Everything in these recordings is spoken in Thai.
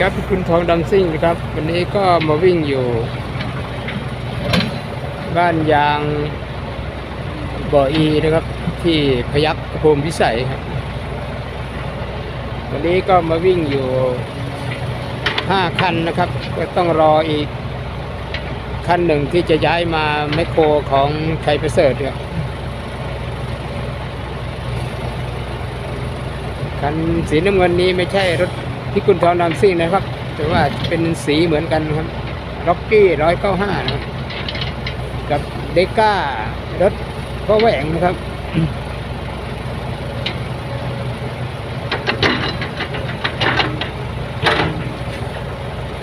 ครับคุณทองดำซิ่งนะครับ วันนี้ก็มาวิ่งอยู่ บ้านยางบ่ออีนะครับ ที่พยัคฆ์โพมพิสัยครับ วันนี้ก็มาวิ่งอยู่ห้าคันนะครับ ก็ต้องรออีกคันหนึ่งที่จะย้ายมาแมคโครของชัยประเสริฐครับคันสีน้ำเงินนี้ไม่ใช่รถ พิกุลทองดำซิ่งนะครับ แต่ว่าเป็นสีเหมือนกันครับล็อกกี้ร้อยเก้าห้านะครับกับเดก้ารถพ่อแหวงนะครับ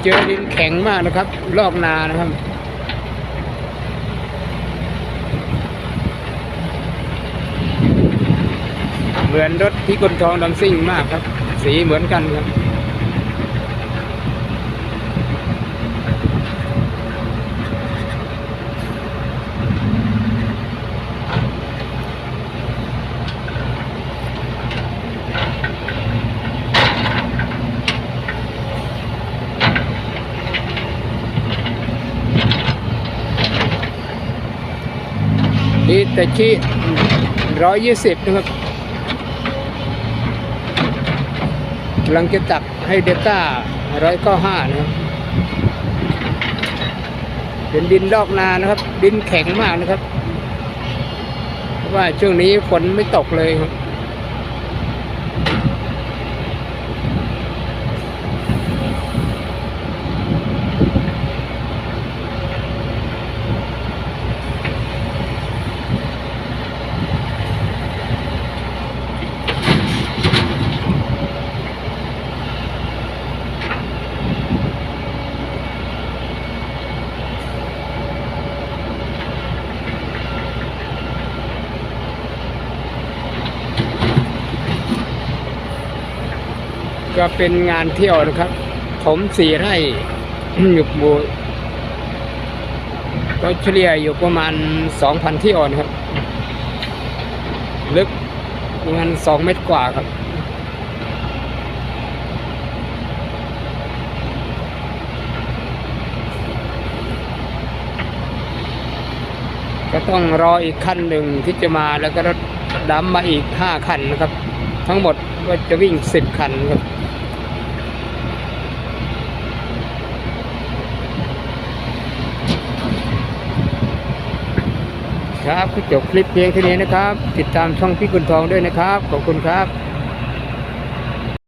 เจอดินแข็งมากนะครับ ลอกนานะครับ เหมือนรถที่กลทองดำซิ่งมากครับ สีเหมือนกันครับ แต่ชีร้อยยี่สิบนะครับกำลังจะตักให้เดต้าร้อยเก้าห้านะครับ เป็นดินลอกนานะครับ ดินแข็งมากนะครับ เพราะว่าช่วงนี้ฝนไม่ตกเลยครับ ก็เป็นงานเที่ยวนะครับ ผมสี่ไร่อยู่หมู่ก็เฉลี่ยอยู่ประมาณสองพันที่อ่อนครับ ลึกประมาณสองเมตรกว่าครับก็ต้องรออีกคันหนึ่งที่จะมาแล้วก็รถดำมาอีกห้าคันนะครับ ทั้งหมดก็จะวิ่งสิบคันครับครับก็จบคลิปเพียงเท่านี้นะครับ ติดตามช่องพี่กุนทองด้วยนะครับ ขอบคุณครับ